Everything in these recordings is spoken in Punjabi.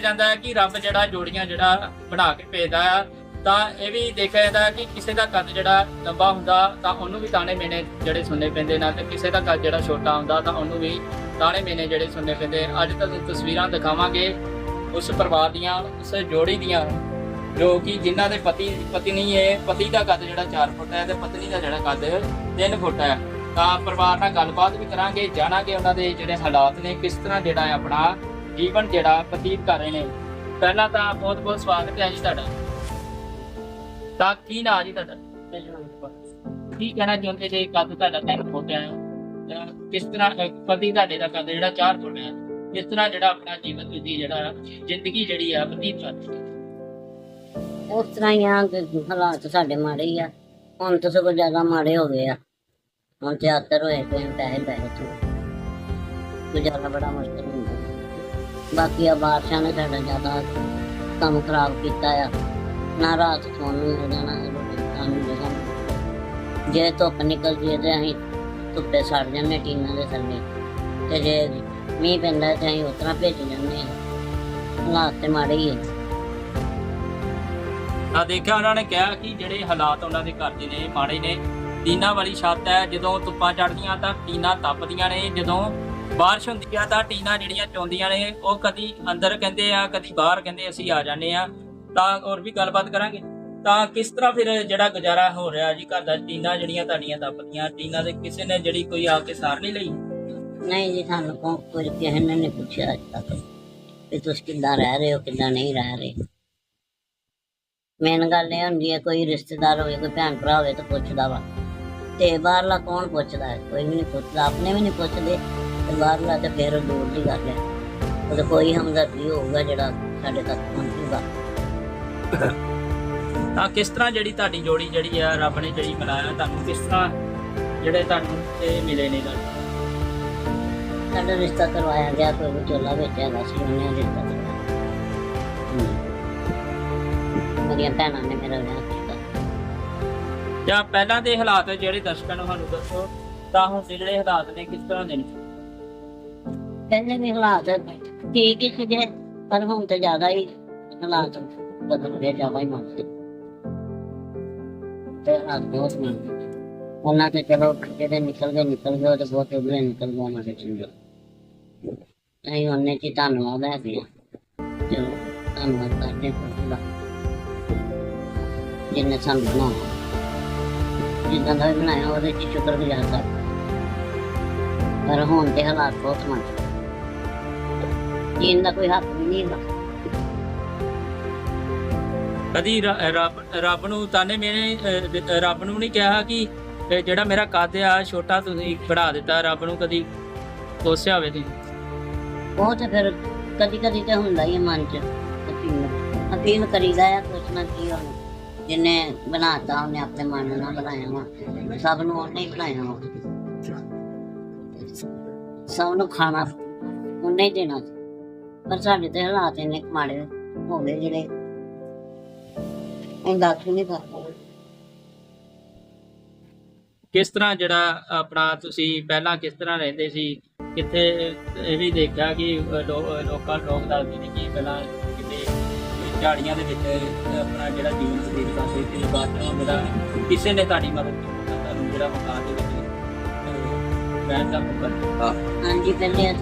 ਜਾਂਦਾ ਹੈ ਕਿ ਰੱਬ ਜਿਹੜਾ ਜੋੜੀਆਂ ਜਿਹੜਾ ਬਣਾ ਕੇ ਭੇਜਦਾ ਆ, ਤਾਂ ਇਹ ਵੀ ਦੇਖਿਆ ਜਾਂਦਾ ਕਿ ਕਿਸੇ ਦਾ ਕੱਦ ਜਿਹੜਾ ਲੰਬਾ ਹੁੰਦਾ ਤਾਂ ਉਹਨੂੰ ਵੀ ਤਾਣੇ ਮੇਨੇ ਜਿਹੜੇ ਸੁਣਨੇ ਪੈਂਦੇ ਨੇ, ਤੇ ਕਿਸੇ ਦਾ ਕੱਦ ਜਿਹੜਾ ਛੋਟਾ ਹੁੰਦਾ ਤਾਂ ਉਹਨੂੰ ਵੀ ਤਾਣੇ ਮੇਨੇ ਜਿਹੜੇ ਸੁਣਨੇ ਪੈਂਦੇ ਅੱਜ ਤੁਹਾਨੂੰ ਤਸਵੀਰਾਂ ਦਿਖਾਵਾਂਗੇ ਉਸ ਪਰਿਵਾਰ ਦੀਆਂ, ਉਸ ਜੋੜੀ ਦੀਆਂ, ਜੋ ਕਿ ਜਿਨ੍ਹਾਂ ਦੇ ਪਤੀ, ਪਤਨੀ ਹੈ, ਪਤੀ ਦਾ ਕੱਦ ਜਿਹੜਾ 4 ਫੁੱਟ ਹੈ ਤੇ ਪਤਨੀ ਦਾ ਜਿਹੜਾ ਕੱਦ 3 ਫੁੱਟ ਹੈ। ਤਾਂ ਪਰਿਵਾਰ ਨਾਲ ਗੱਲਬਾਤ ਵੀ ਕਰਾਂਗੇ, ਜਾਣਾਂਗੇ ਉਹਨਾਂ ਦੇ ਜਿਹੜੇ ਹਾਲਾਤ ਨੇ, ਕਿਸ ਤਰ੍ਹਾਂ ਜਿਹੜਾ ਹੈ ਆਪਣਾ ਜੀਵਨ ਜਿਹੜਾ ਬਤੀਤ ਕਰ ਰਹੇ ਨੇ। ਪਹਿਲਾਂ ਤਾਂ ਬਹੁਤ ਬਹੁਤ ਸਵਾਗਤ ਹੈ ਜੀ ਤੁਹਾਡਾ। ਤਾਂ ਕੀ ਨਾਂ ਜੀ ਤੁਹਾਡਾ? ਕੀ ਕਹਿਣਾ ਚਾਹੁੰਦੇ ਜੇ ਕੱਦ ਤੁਹਾਡਾ 3 ਫੁੱਟ ਕਿਸ ਤਰ੍ਹਾਂ ਪਤੀ ਤੁਹਾਡੇ ਦਾ ਕੱਦ ਜਿਹੜਾ 4 ਫੁੱਟ ਕਿਸ ਤਰ੍ਹਾਂ ਜਿਹੜਾ ਆਪਣਾ ਜੀਵਨ ਬਤੀਤ ਜਿਹੜਾ ਜ਼ਿੰਦਗੀ ਜਿਹੜੀ ਆ ਬਤੀਤ ਕਰਦੇ ਉਸ ਤਰ੍ਹਾਂ ਹੀ ਆ ਹਾਲਾਤ ਸਾਡੇ ਮਾੜੇ ਹੀ ਆ। ਹੁਣ ਤਾਂ ਸਗੋਂ ਜ਼ਿਆਦਾ ਮਾੜੇ ਹੋ ਗਏ ਆ। ਹੁਣ ਤਿਆਤਰ ਹੋਏ ਪਏ ਆ, ਪੈਸੇ ਪੈਸੇ ਤੋਂ ਗੁਜ਼ਾਰਾ ਬੜਾ ਮੁਸ਼ਕਲ ਹੁੰਦਾ ਬਾਕੀ ਆ ਬਾਰਿਸ਼ਾਂ ਨੇ ਸਾਡਾ ਜ਼ਿਆਦਾ ਕੰਮ ਖਰਾਬ ਕੀਤਾ ਆ। ਨਾ ਰਾਤ ਸੌਣ ਨੂੰ ਮਿਲਦਾ ਨਾ ਰੋਟੀ ਖਾਣ ਨੂੰ ਮਿਲਦਾ ਜੇ ਧੁੱਪ ਨਿਕਲ ਜੇ ਤੇ ਅਸੀਂ ਧੁੱਪੇ ਸੜ ਜਾਂਦੇ ਟੀਨਾਂ ਦੇ ਥੱਲੇ। ਤੇ ਜੇ ਮੀਂਹ ਪੈਂਦਾ ਤੇ ਅਸੀਂ ਉਤਰਾ ਭੇਜ ਜਾਂਦੇ ਹਾਲਾਤ ਤੇ ਮਾੜੇ ਹੀ ਆ। ਦੇਖਿਆ ਉਹਨਾਂ ਨੇ ਕਿਹਾ ਕਿ ਜਿਹੜੇ ਹਾਲਾਤ ਉਹਨਾਂ ਦੇ ਘਰ ਦੇ ਨੇ, ਮਾੜੇ ਨੇ। ਟੀਨਾ ਵਾਲੀ ਛੱਤ ਹੈ, ਜਦੋਂ ਧੁੱਪਾਂ ਚੜਦੀਆਂ ਤਾਂ ਟੀਨਾ ਤਪਦੀਆਂ ਨੇ। ਜਦੋਂ ਬਾਰਿਸ਼ ਹੁੰਦੀ ਆ ਤਾਂ ਟੀਨਾ ਜਿਹੜੀਆਂ ਚੋਂਦੀਆਂ ਨੇ, ਉਹ ਕਦੀ ਅੰਦਰ ਕਹਿੰਦੇ ਆ, ਕਦੀ ਬਾਹਰ ਕਹਿੰਦੇ ਅਸੀਂ ਆ ਜਾਂਦੇ ਆ। ਤਾਂ ਹੋਰ ਵੀ ਗੱਲਬਾਤ ਕਰਾਂਗੇ। ਤਾਂ ਕਿਸ ਤਰ੍ਹਾਂ ਫਿਰ ਜਿਹੜਾ ਗੁਜ਼ਾਰਾ ਹੋ ਰਿਹਾ ਜੀ ਘਰ ਦਾ? ਟੀਨਾ ਜਿਹੜੀਆਂ ਤੁਹਾਡੀਆਂ ਤਪਦੀਆਂ ਟੀਨਾ ਦੇ ਕਿਸੇ ਨੇ ਜਿਹੜੀ ਕੋਈ ਆ ਕੇ ਸਾਰ ਨਹੀਂ ਲਈ? ਨਹੀਂ ਜੀ, ਸਾਨੂੰ ਕੋ ਕੋਈ ਕਿਸੇ ਨੇ ਨਹੀਂ ਪੁੱਛਿਆ ਅੱਜ ਤੱਕ। ਵੀ ਤੁਸੀਂ ਕਿੱਦਾਂ ਰਹਿ ਰਹੇ ਹੋ, ਕਿੱਦਾਂ ਨਹੀਂ ਰਹਿ ਰਹੇ? ਮੇਨ ਗੱਲ ਇਹ ਹੁੰਦੀ ਹੈ, ਕੋਈ ਰਿਸ਼ਤੇਦਾਰ ਹੋਵੇ, ਕੋਈ ਭੈਣ ਭਰਾ ਹੋਵੇ ਤਾਂ ਪੁੱਛਦਾ ਵਾ। ਤੇ ਬਾਹਰਲਾ ਕੌਣ ਪੁੱਛਦਾ? ਕੋਈ ਵੀ ਨਹੀਂ ਪੁੱਛਦਾ, ਆਪਣੇ ਵੀ ਨਹੀਂ ਪੁੱਛਦੇ। ਤੇ ਬਾਹਰਲਾ ਤੇ ਫਿਰ ਦੂਰ ਦੀ ਗੱਲ ਹੈ। ਉਹਦਾ ਕੋਈ ਹਮਦਰਦੀ ਹੋਊਗਾ ਜਿਹੜਾ ਸਾਡੇ ਤੱਕ ਪਹੁੰਚੂਗਾ। ਤਾਂ ਕਿਸ ਤਰ੍ਹਾਂ ਜਿਹੜੀ ਤੁਹਾਡੀ ਜੋੜੀ ਜਿਹੜੀ ਆ ਰੱਬ ਨੇ ਜਿਹੜੀ ਬਣਾਇਆ ਤੁਹਾਨੂੰ ਕਿਸ ਤਰ੍ਹਾਂ ਜਿਹੜੇ ਤੁਹਾਨੂੰ ਇਹ ਮਿਲੇ ਨੇ ਗੱਲ? ਸਾਡਾ ਰਿਸ਼ਤਾ ਕਰਵਾਇਆ ਗਿਆ ਕੋਈ ਵਿਚੋਲਾ ਵਿੱਚ ਹੈਗਾ ਸੀ ਉਹਨੇ ਰਿਸ਼ਤਾ ਕਰਵਾਇਆ। ਮੇਰੀਆਂ ਭੈਣਾਂ ਨੇ ਮੇਰਾ ਵਿਆਹ ਕੀਤਾ। ਜਾਂ ਪਹਿਲਾਂ ਦੇ ਹਾਲਾਤ ਜਿਹੜੇ ਦਰਸ਼ਕਾਂ ਨੂੰ ਸਾਨੂੰ ਦੱਸੋ ਤਾਂ ਹੁਣ ਜਿਹੜੇ ਹਾਲਾਤ ਨੇ ਕਿਸ ਤਰ੍ਹਾਂ ਦੇ ਨੇ? ਪਹਿਲੇ ਵੀ ਹਾਲਾਤ ਠੀਕ ਹੀ ਸੀਗੇ ਪਰ ਹੁਣ ਤੇ ਜ਼ਿਆਦਾ ਹੀ ਹਾਲਾਤ ਬਦਲ ਗਏ ਜ਼ਿਆਦਾ ਹੀ ਮਾੜੇ ਤੇ ਹਾਲਾਤ ਬਹੁਤ ਮਾੜੇ ਉਹਨਾਂ ਤੇ ਚਲੋ ਜਿਹੜੇ ਨਿਕਲ ਗਏ ਨਿਕਲ ਗਏ ਉਹ ਤੇ ਬਹੁਤ ਉਗਲੇ ਨਿਕਲ ਗਏ ਉਹਨਾਂ ਦੇ ਚੰਗੇ ਨਹੀਂ ਉਹਨੇ ਚ ਹੀ ਧੰਨਵਾਦ ਹੈ ਜੀ ਚਲੋ ਧੰਨਵਾਦ ਕਰਦੇ ਹਾਂ ਜਿੰਨੇ ਸਾਨੂੰ ਬਣਾਇਆ ਜਿੱਦਾਂ ਦਾ ਵੀ ਬਣਾਇਆ ਉਹਦੇ ਚ ਸ਼ੁਕਰਗੁਜ਼ਾਰ ਕਰ ਪਰ ਹੁਣ ਜੀਣ ਦਾ ਕੋਈ ਵੀ ਨਹੀਂ ਹੈਗਾ। ਕਦੀ ਰ- ਰੱਬ ਰੱਬ ਨੂੰ ਤਾਨੇ ਅਹ, ਰੱਬ ਨੂੰ ਨਹੀਂ ਕਿਹਾ ਕਿ ਇਹ ਜਿਹੜਾ ਮੇਰਾ ਕੱਦ ਆ ਛੋਟਾ ਤੁਸੀਂ ਬਣਾ ਦਿੱਤਾ ਰੱਬ ਨੂੰ ਕਦੀ ਕੋਸਿਆ ਹੋਵੇ ਤੁਸੀਂ? ਉਹ ਤੇ ਫਿਰ ਕਦੀ ਕਦੀ ਤੇ ਹੁੰਦਾ ਹੀ ਮਨ ਚ ਅਪੀਲ ਅਪੀਲ ਕਰੀਦਾ ਆ ਕੁਛ ਨਾ ਕੀ ਹੁਣ। ਜਿਹਨੇ ਬਣਾਤਾ ਉਹਨੇ ਆਪਣੇ ਮਨ ਨਾਲ ਬਣਾਇਆ ਵਾ। ਸਭ ਨੂੰ ਉਹਨੇ ਹੀ ਬਣਾਇਆ ਵਾ। ਸਭ ਨੂੰ ਖਾਣਾ ਉਹਨੇ ਹੀ ਦੇਣਾ। ਪਰ ਸਾਡੇ ਤੇ ਹਾਲਾਤ ਇੰਨੇ ਕੁ ਮਾੜੇ ਹੋ ਗਏ ਜਿਹੜੇ ਇਹ ਦੱਸ ਵੀ ਨਹੀਂ ਸਕਦੇ। ਕਿਸ ਤਰ੍ਹਾਂ ਜਿਹੜਾ ਆਪਣਾ ਤੁਸੀਂ ਪਹਿਲਾਂ ਕਿਸ ਤਰ੍ਹਾਂ ਰਹਿੰਦੇ ਸੀ? ਕਿੱਥੇ ਇਹ ਵੀ ਦੇਖਿਆ ਕਿ ਲੋ- ਲੋਕਾਂ ਲੋਕ ਦੱਸਦੇ ਨੇ ਕਿ ਪਹਿਲਾਂ ਕਿਤੇ ਝਾੜੀਆਂ ਦੇ ਵਿੱਚ ਆਪਣਾ ਜਿਹੜਾ ਜੀਵਨ ਕਰਦੇ ਸੀ ਬਾਅਦ ਚੋਂ ਜਿਹੜਾ ਕਿਸੇ ਨੇ ਤੁਹਾਡੀ ਮਦਦ ਕੀਤੀ ਤੁਹਾਨੂੰ ਜਿਹੜਾ ਮਕਾਨ ਦੇ ਵਿੱਚ ਅਹ, ਰਹਿਣ ਦਾ ਮੌਕਾ ਦਿੱਤਾ? ਹਾਂਜੀ ਪਹਿਲੇ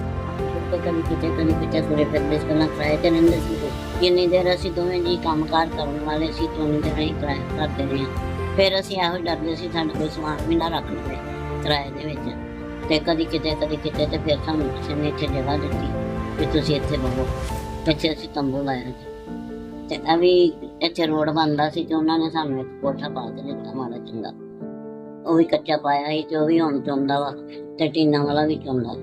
ਤੇ ਕਦੀ ਕਿਤੇ ਕਦੀ ਕਿਤੇ ਤੁਰੇ ਫਿਰਦੇ ਪਹਿਲਾਂ ਕਿਰਾਏ ਤੇ ਰਹਿੰਦੇ ਸੀ ਜਿੰਨੀ ਦੇਰ ਅਸੀਂ ਦੋਵੇਂ ਜੀ ਕੰਮਕਾਰ ਕਰਨ ਵਾਲੇ ਸੀ ਤੇ ਉਨੀ ਦੇਰ ਅਸੀਂ ਕਿਰਾਏ ਕਰਦੇ ਰਹੇ ਫਿਰ ਅਸੀਂ ਇਹੋ ਡਰਦੇ ਸੀ ਸਾਡਾ ਕੋਈ ਸਮਾਨ ਵੀ ਨਾ ਰੱਖ ਲਵੇ ਕਿਰਾਏ ਦੇ ਵਿੱਚ ਤੇ ਕਦੀ ਕਿਤੇ ਕਦੀ ਕਿਤੇ ਤੇ ਫਿਰ ਸਾਨੂੰ ਕਿਸੇ ਨੇ ਇੱਥੇ ਜਗ੍ਹਾ ਦਿੱਤੀ ਵੀ ਤੁਸੀਂ ਇੱਥੇ ਰਹੋ ਇੱਥੇ ਅਸੀਂ ਤੰਬੂ ਲਾਇਆ ਸੀ ਤੇ ਇਹ ਇੱਥੇ ਰੋਡ ਬਣਦਾ ਸੀ ਤੇ ਉਹਨਾਂ ਨੇ ਸਾਨੂੰ ਇੱਕ ਕੋਠਾ ਪਾ ਕੇ ਦਿੱਤਾ ਮਾੜਾ ਚੰਗਾ ਉਹ ਵੀ ਕੱਚਾ ਪਾਇਆ ਸੀ ਤੇ ਉਹ ਵੀ ਹੁਣ ਚੁੰਦਾ ਵਾ ਤੇ ਟੀਨਾ ਵਾਲਾ ਵੀ ਚੁੰਦਾ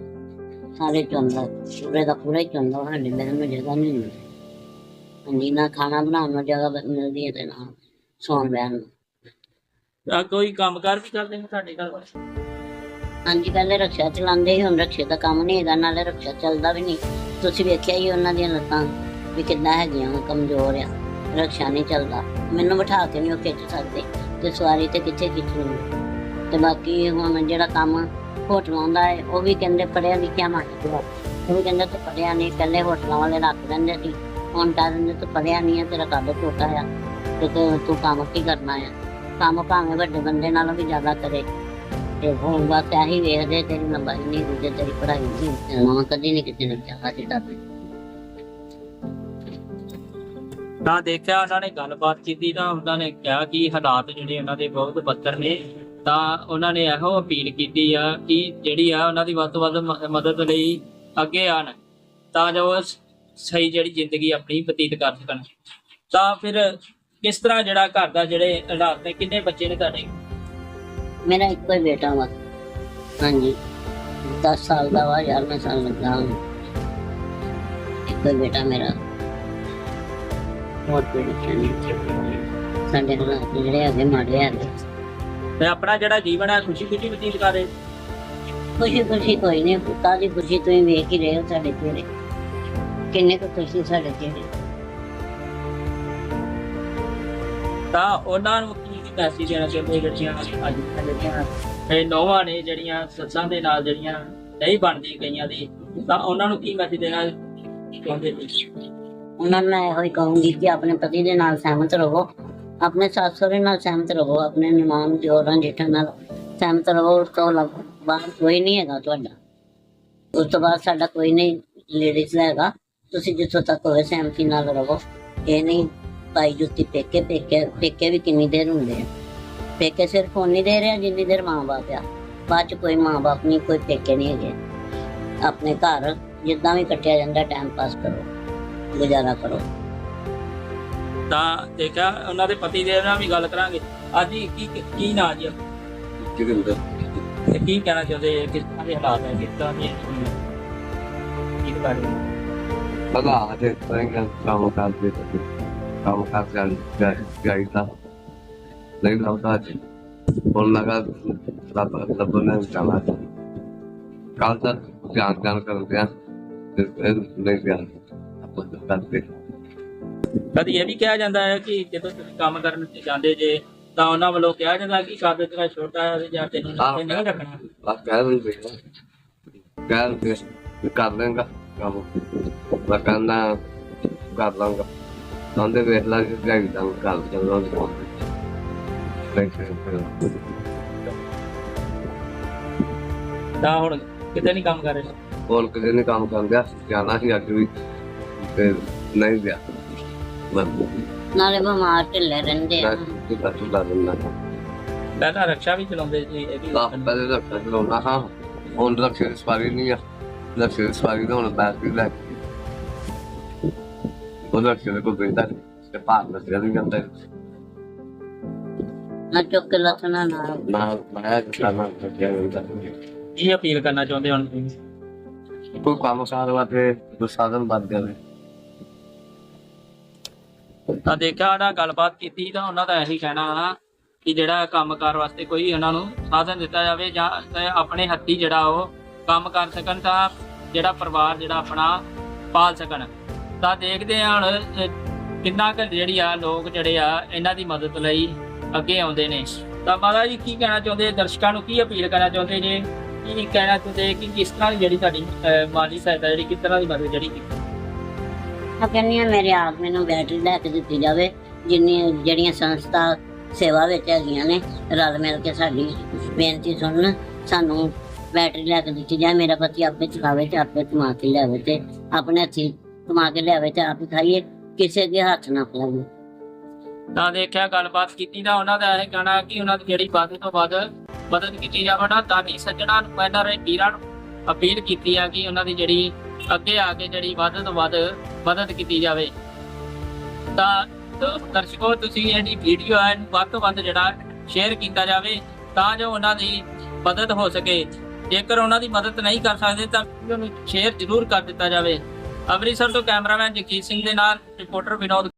ਸਾਰੇ ਚੁੰਦਾ ਪੂਰੇ ਦਾ ਪੂਰਾ ਹੀ ਚੁੰਦਾ ਸਾਡੇ ਬਹਿਣ ਨੂੰ ਜਗ੍ਹਾ ਨਹੀਂ ਮਿਲਦੀ ਹਾਂਜੀ ਨਾ ਖਾਣਾ ਬਣਾਉਣ ਨੂੰ ਜਗ੍ਹਾ ਮਿਲਦੀ ਹੈ ਤੇ ਨਾ ਸੌਣ ਬਹਿਣ ਨੂੰ। ਤਾਂ ਕੋਈ ਕੰਮਕਾਰ ਵੀ ਕਰਦੇ ਨੇ ਤੁਹਾਡੇ ਘਰ ਵਾਲੇ? ਹਾਂਜੀ ਪਹਿਲੇ ਰਕਸ਼ਾ ਚਲਾਉਂਦੇ ਸੀ ਹੁਣ ਰਕਸ਼ੇ ਦਾ ਕੰਮ ਨਹੀਂ ਹੈਗਾ ਨਾਲੇ ਰਕਸ਼ਾ ਚੱਲਦਾ ਵੀ ਨਹੀਂ। ਤੁਸੀਂ ਵੇਖਿਆ ਹੀ ਉਹਨਾਂ ਦੀਆਂ ਲੱਤਾਂ ਵੀ ਕਿੰਨਾ ਹੈਗੀਆਂ ਵਾਂ, ਕਮਜ਼ੋਰ ਆ ਰਕਸ਼ਾ ਨਹੀਂ ਚੱਲਦਾ। ਮੈਨੂੰ ਬਿਠਾ ਕੇ ਨਹੀਂ ਉਹ ਖਿੱਚ ਸਕਦੇ ਤੇ ਸਵਾਰੀ ਤੇ ਕਿੱਥੇ ਖਿੱਚਣੀ ਤੇ ਬਾਕੀ ਹੁਣ ਜਿਹੜਾ ਕੰਮ ਹੋਟਲਾਂ ਦਾ ਹੈ ਉਹ ਵੀ ਕਹਿੰਦੇ ਪੜਿਆ ਲਿਖਿਆ ਮਾਟਾ ਉਹ ਵੀ ਕਹਿੰਦਾ ਤੂੰ ਪੜਿਆ ਨਹੀਂ ਪਹਿਲੇ ਹੋਟਲਾਂ ਵਾਲੇ ਰੱਖ ਦਿੰਦੇ ਸੀ। ਹੁਣ ਕਹਿ ਦਿੰਦੇ ਤੂੰ ਪੜਿਆ ਨਹੀਂ ਹੈ ਤੇਰਾ ਕੱਦ ਛੋਟਾ ਆ, ਤੇ ਤੂੰ- ਤੂੰ ਕੰਮ ਕੀ ਕਰਨਾ ਆ ਕੰਮ ਭਾਵੇਂ ਵੱਡੇ ਬੰਦੇ ਨਾਲੋਂ ਵੀ ਜ਼ਿਆਦਾ ਕਰੇ। ਤੇ ਹੁਣ ਬਸ ਇਹੀ ਵੇਖਦੇ, ਤੇਰੀ ਲੰਬਾਈ ਨਹੀਂ ਹੁੰਦੀ, ਤੇਰੀ ਪੜ੍ਹਾਈ ਨਹੀਂ ਮਾਂ ਕਦੀ ਨਹੀਂ ਕਿਸੇ ਨੇ ਕਿਹਾ ਜਿੱਦਾਂ ਤਾਂ ਦੇਖਿਆ, ਉਹਨਾਂ ਨੇ ਗੱਲਬਾਤ ਕੀਤੀ ਤਾਂ ਉਹਨਾਂ ਨੇ ਕਿਹਾ ਕਿ ਹਾਲਾਤ ਜਿਹੜੇ ਉਹਨਾਂ ਦੇ ਬਹੁਤ ਬੱਤਰ ਨੇ। ਤਾਂ ਉਹਨਾਂ ਨੇ ਇਹੋ ਅਪੀਲ ਕੀਤੀ ਆ ਕਿ ਜਿਹੜੀ ਆ ਉਹਨਾਂ ਦੀ ਵੱਧ ਤੋਂ ਵੱਧ ਮ- ਮਦਦ ਲਈ ਅੱਗੇ ਆਣ, ਤਾਂ ਜੋ ਉਹ ਸ- ਸਹੀ ਜਿਹੜੀ ਜ਼ਿੰਦਗੀ ਆਪਣੀ ਬਤੀਤ ਕਰ ਸਕਣ। ਤਾਂ ਫਿਰ ਕਿਸ ਤਰ੍ਹਾਂ ਜਿਹੜਾ ਘਰ ਦਾ ਜਿਹੜੇ ਹਾਲਾਤ ਨੇ, ਕਿੰਨੇ ਬੱਚੇ ਨੇ ਤੁਹਾਡੇ? ਮੇਰਾ ਇੱਕੋ ਹੀ ਬੇਟਾ ਵਾ। ਹਾਂਜੀ। 10 ਸਾਲ ਦਾ ਵਾ ਯਾਰ, ਮੈਂ ਸਾਲ ਲੱਗਾ ਹਾਂ ਇੱਕੋ ਹੀ ਬੇਟਾ ਮੇਰਾ। ਬਹੁਤ ਬੜੀ ਨਹੀਂ। ਸਾਡੇ ਹਾਲਾਤ ਜਿਹੜੇ ਹੈਗੇ, ਮਾੜੇ ਹੈਗੇ। ਤੇ ਆਪਣਾ ਜਿਹੜਾ ਜੀਵਨ ਹੈ ਖੁਸ਼ੀ ਖੁਸ਼ੀ ਬਤੀਤ ਕਰ ਰਹੇ। ਖੁਸ਼ੀ ਖੁਸ਼ੀ ਕੋਈ ਨਹੀਂ ਪੁੱਤਾਂ ਦੀ ਖੁਸ਼ੀ ਤੁਸੀਂ ਵੇਖ ਹੀ ਰਹੇ ਹੋ ਸਾਡੇ ਚਿਹਰੇ। ਕਿੰਨੇ ਕੁ ਖੁਸ਼ੀ ਸਾਡੇ ਚਿਹਰੇ। ਤਾਂ ਉਹਨਾਂ ਨੂੰ ਕੀ ਮੈਸੇਜ ਦੇਣਾ ਚਾਹੁੰਦੇ ਜਿਹੜੀਆਂ ਅੱਜ ਕੱਲ੍ਹ ਜਿਹੜੀਆਂ ਇਹ ਨੌਵਾਂ ਨੇ ਜਿਹੜੀਆਂ ਸੱਸਾਂ ਦੇ ਨਾਲ ਜਿਹੜੀਆਂ ਨਹੀਂ ਬਣਦੀ ਕਈਆਂ ਦੀ ਤਾਂ ਉਹਨਾਂ ਨੂੰ ਕੀ ਮੈਸੇਜ ਦੇਣਾ ਚਾਹੁੰਦੇ ਜੀ ਉਹਨਾਂ ਨੂੰ ਮੈਂ ਇਹੋ ਹੀ ਕਹੂੰਗੀ ਕਿ ਆਪਣੇ ਪਤੀ ਦੇ ਨਾਲ ਸਹਿਮਤ ਰਹੋ। ਆਪਣੇ ਸੱਸ ਸਹੁਰੇ ਨਾਲ ਸਹਿਮਤ ਰਹੋ, ਆਪਣੇ ਨਿਮਾਨ ਦਿਓਰਾਂ ਜੇਠਾਂ ਨਾਲ ਸਹਿਮਤ ਰਹੋ, ਉਸ ਤੋਂ ਇਲਾਵਾ ਬਾਹਰ ਕੋਈ ਨਹੀਂ ਹੈਗਾ ਤੁਹਾਡਾ। ਉਸ ਤੋਂ ਬਾਅਦ ਸਾਡਾ ਕੋਈ ਨਹੀਂ ਲੇਡੀਜ਼ ਹੈਗਾ। ਤੁਸੀਂ ਜਿੱਥੋਂ ਤੱਕ ਹੋਵੇ ਸਹਿਮਤੀ ਨਾਲ ਰਹੋ। ਇਹ ਨਹੀਂ ਪਾਈ ਜੁੱਤੀ ਪੇਕੇ ਪੇਕੇ ਪੇਕੇ ਵੀ ਕਿੰਨੀ ਦੇਰ ਹੁੰਦੇ ਆ। ਪੇਕੇ ਸਿਰਫ ਉਨੀ ਦੇ ਰਿਹਾ ਜਿੰਨੀ ਦੇਰ ਮਾਂ ਬਾਪ ਆ। ਬਾਅਦ ਚ ਕੋਈ ਮਾਂ ਬਾਪ ਨਹੀਂ, ਕੋਈ ਪੇਕੇ ਨਹੀਂ ਹੈਗੇ। ਆਪਣੇ ਘਰ ਜਿੱਦਾਂ ਵੀ ਕੱਟਿਆ ਜਾਂਦਾ ਟਾਈਮ ਪਾਸ ਕਰੋ। ਗੁਜ਼ਾਰਾ ਕਰੋ। ਤਾਂ ਦੇਖਿਆ ਉਹਨਾਂ ਦੇ ਪਤੀ ਦੇ ਨਾਲ ਵੀ ਗੱਲ ਕਰਾਂਗੇ। ਅੱਜ ਹੀ ਕੀ ਕੀ ਨਾਂ ਜੀ ਜੋਗਿੰਦਰ ਤੇ ਕੀ ਕਹਿਣਾ ਚਾਹੁੰਦੇ ਕਿਸ ਤਰ੍ਹਾਂ ਦੇ ਹਾਲਾਤ ਹੈ ਕਿਸ ਤਰ੍ਹਾਂ ਦੀ ਕੀ ਕਰ ਰਹੇ ਪਤਾ ਹੈ ਤਾਂ ਕੰਮ ਕਰਦੇ ਤੇ ਕੰਮ ਕਰਦੇ ਗਾਈ ਤਾਂ ਨਹੀਂ ਲਾਉਂਦਾ ਜੀ ਹੁਣ ਲਗਾ ਲੱਭ ਲੱਭਣਾ ਚਾਹਨਾ ਕੱਲ ਤੱਕ ਧਿਆਨ ਧਿਆਨ ਕਰਦੇ ਆ ਤੇ ਨਹੀਂ ਧਿਆਨ ਆਪਾਂ ਕਰਦੇ। ਕਦੀ ਇਹ ਵੀ ਕਿਹਾ ਜਾਂਦਾ ਹੈ ਕਿ ਜਦੋਂ ਤੁਸੀਂ ਕੰਮ ਕਰਨ ਜਾਂਦੇ ਜੇ ਤਾਂ ਉਹਨਾਂ ਵੱਲੋਂ ਕਿਹਾ ਜਾਂਦਾ ਕਿ ਕੱਦ ਤੇਰਾ ਛੋਟਾ ਹੈ ਜਾਂ ਤੈਨੂੰ ਇੱਥੇ ਨਹੀਂ ਰੱਖਣਾ। ਬਸ ਕਹਿ ਦਿੰਦੇ ਆ ਕਹਿ ਆ, ਕਰ ਲੈਂਗਾ ਕੰਮ। ਮੈਂ ਕਹਿੰਦਾ ਕਰ ਲਾਂਗਾ। ਕਹਿੰਦੇ ਵੇਖ ਲਾ ਕਿ ਗਾਈ ਤਾਂ ਕਰ ਚੱਲਦਾ ਨਹੀਂ ਤਾਂ ਹੁਣ ਕਿਤੇ ਨਹੀਂ ਕੰਮ ਕਰ ਰਹੇ? ਹੋਰ ਕਿਸੇ ਨੇ ਕੰਮ ਕਰਦਿਆ ਜਾਣਾ ਸੀ ਅੱਜ ਵੀ ਤੇ ਨਹੀਂ ਗਿਆ ਨਾਲੇ ਬਿਮਾਰ ਢਿੱਲੇ ਰਹਿੰਦੇ ਆ। ਕਿ ਤੂੰ ਲਾ ਦਿੰਦਾ ਪਹਿਲਾਂ ਰਕਸ਼ਾ ਵੀ ਚਲਾਉਂਦੇ ਸੀ ਇਹ ਵੀ ਤਾਂ ਪਹਿਲੇ ਤਾਂ ਕਰ ਲਾਉਣਾ ਹਾਂ ਹੁਣ ਤਾਂ ਫਿਰ ਸਵਾਰੀ ਨਹੀਂ ਆ। ਨਾ ਫਿਰ ਸਵਾਰੀ ਤਾਂ ਹੁਣ ਬੈਠ ਕੇ ਲੈ ਉਹਦਾ ਕਿਹਨੇ ਕੋ ਬੈਠਾ ਤੇ ਪਾਰ ਨਾ ਚੱਲ ਜਾਂਦਾ ਨਾ ਚੁੱਕ ਕੇ ਲੱਥਣਾ ਨਾ। ਨਾ ਮੈਂ ਕਰਨਾ ਲੱਗਿਆ ਹੁੰਦਾ ਕੀ ਅਪੀਲ ਕਰਨਾ ਚਾਹੁੰਦੇ ਹੁਣ ਤੁਸੀਂ? ਕੋਈ ਕੰਮ ਸਾਰ ਵਾਤੇ ਦੋ ਸਾਧਨ ਬੰਦ ਕਰੇ ਤਾਂ ਦੇਖਿਆ ਉਹਨਾਂ ਗੱਲਬਾਤ ਕੀਤੀ ਤਾਂ ਉਹਨਾਂ ਦਾ ਇਹੀ ਕਹਿਣਾ ਕਿ ਜਿਹੜਾ ਕੰਮਕਾਰ ਵਾਸਤੇ ਕੋਈ ਉਹਨਾਂ ਨੂੰ ਸਾਧਨ ਦਿੱਤਾ ਜਾਵੇ ਜਾਂ ਆਪਣੇ ਹੱਥੀ ਜਿਹੜਾ ਉਹ ਕੰਮ ਕਰ ਸਕਣ ਤਾਂ ਜਿਹੜਾ ਪਰਿਵਾਰ ਜਿਹੜਾ ਆਪਣਾ ਪਾਲ ਸਕਣ। ਤਾਂ ਦੇਖਦੇ ਹਾਂ ਹੁਣ ਕਿੰਨਾ ਕੁ ਜਿਹੜੀ ਆ ਲੋਕ ਜਿਹੜੇ ਆ ਇਹਨਾਂ ਦੀ ਮਦਦ ਲਈ ਅੱਗੇ ਆਉਂਦੇ ਨੇ। ਤਾਂ ਮਾਤਾ ਜੀ ਕੀ ਕਹਿਣਾ ਚਾਹੁੰਦੇ? ਦਰਸ਼ਕਾਂ ਨੂੰ ਕੀ ਅਪੀਲ ਕਰਨਾ ਚਾਹੁੰਦੇ ਜੇ? ਕੀ ਕਹਿਣਾ ਚਾਹੁੰਦੇ? ਕਿ ਕਿਸ ਤਰ੍ਹਾਂ ਦੀ ਜਿਹੜੀ ਤੁਹਾਡੀ ਅਹ, ਮਾਲੀ ਸਹਾਇਤਾ ਜਿਹੜੀ ਕਿਸ ਤਰ੍ਹਾਂ ਦੀ ਮਦਦ ਜਿਹੜੀ ਕੀਤੀ? ਮੈਂ ਕਹਿੰਦੀ ਹਾਂ, ਮੇਰੇ ਆਪ ਮੈਨੂੰ ਬੈਟਰੀ ਲੈ ਕੇ ਦਿੱਤੀ ਜਾਵੇ, ਜਿੰਨੀ ਜਿਹੜੀਆਂ ਸੰਸਥਾ ਸੇਵਾ ਵਿੱਚ ਹੈਗੀਆਂ ਨੇ, ਰਲ ਮਿਲ ਕੇ ਸਾਡੀ ਬੇਨਤੀ ਸੁਣਨ, ਸਾਨੂੰ ਬੈਟਰੀ ਲੈ ਕੇ ਦਿੱਤੀ ਜਾਵੇ ਮੇਰਾ ਪਤੀ ਆਪੇ ਚਲਾਵੇ ਤੇ ਆਪੇ ਕਮਾ ਕੇ ਲਿਆਵੇ ਤੇ ਆਪਣੇ ਹੱਥੀਂ ਕਮਾ ਕੇ ਲਿਆਵੇ ਤੇ ਆਪ ਖਾਈਏ, ਕਿਸੇ ਦੇ ਹੱਥ ਨਾ ਪਾਈਏ ਤਾਂ ਦੇਖਿਆ, ਗੱਲਬਾਤ ਕੀਤੀ ਤਾਂ ਉਹਨਾਂ ਦਾ ਇਹ ਕਹਿਣਾ ਕਿ ਉਹਨਾਂ ਦੀ ਜਿਹੜੀ ਵੱਧ ਤੋਂ ਵੱਧ ਮਦਦ ਕੀਤੀ ਜਾਵੇ ਨਾ ਤਾਂ ਵੀ ਸੱਜਣਾ ਨੂੰ ਐਨਆਰਆਈ ਵੀਰਾਂ ਨੂੰ ਅਪੀਲ ਕੀਤੀ ਆ ਕਿ ਉਹਨਾਂ ਦੀ ਜਿਹੜੀ ਅੱਗੇ ਆ ਕੇ ਜਿਹੜੀ ਵੱਧ ਤੋਂ ਵੱਧ ਮਦਦ ਕੀਤੀ ਜਾਵੇ। ਤਾਂ ਦਰਸ਼ਕੋ, ਤੁਸੀਂ ਇਹਦੀ ਵੀਡੀਓ ਹੈ ਵੱਧ ਤੋਂ ਵੱਧ ਜਿਹੜਾ ਸ਼ੇਅਰ ਕੀਤਾ ਜਾਵੇ, ਤਾਂ ਜੋ ਉਹਨਾਂ ਦੀ ਮਦਦ ਹੋ ਸਕੇ। ਜੇਕਰ ਉਹਨਾਂ ਦੀ ਮਦਦ ਨਹੀਂ ਕਰ ਸਕਦੇ, ਤਾਂ ਵੀਡੀਓ ਨੂੰ ਸ਼ੇਅਰ ਜ਼ਰੂਰ ਕਰ ਦਿੱਤਾ ਜਾਵੇ। ਅੰਮ੍ਰਿਤਸਰ ਤੋਂ ਕੈਮਰਾਮੈਨ ਜਗਜੀਤ ਸਿੰਘ ਦੇ ਨਾਲ ਰਿਪੋਰਟਰ ਵਿਨੋਦ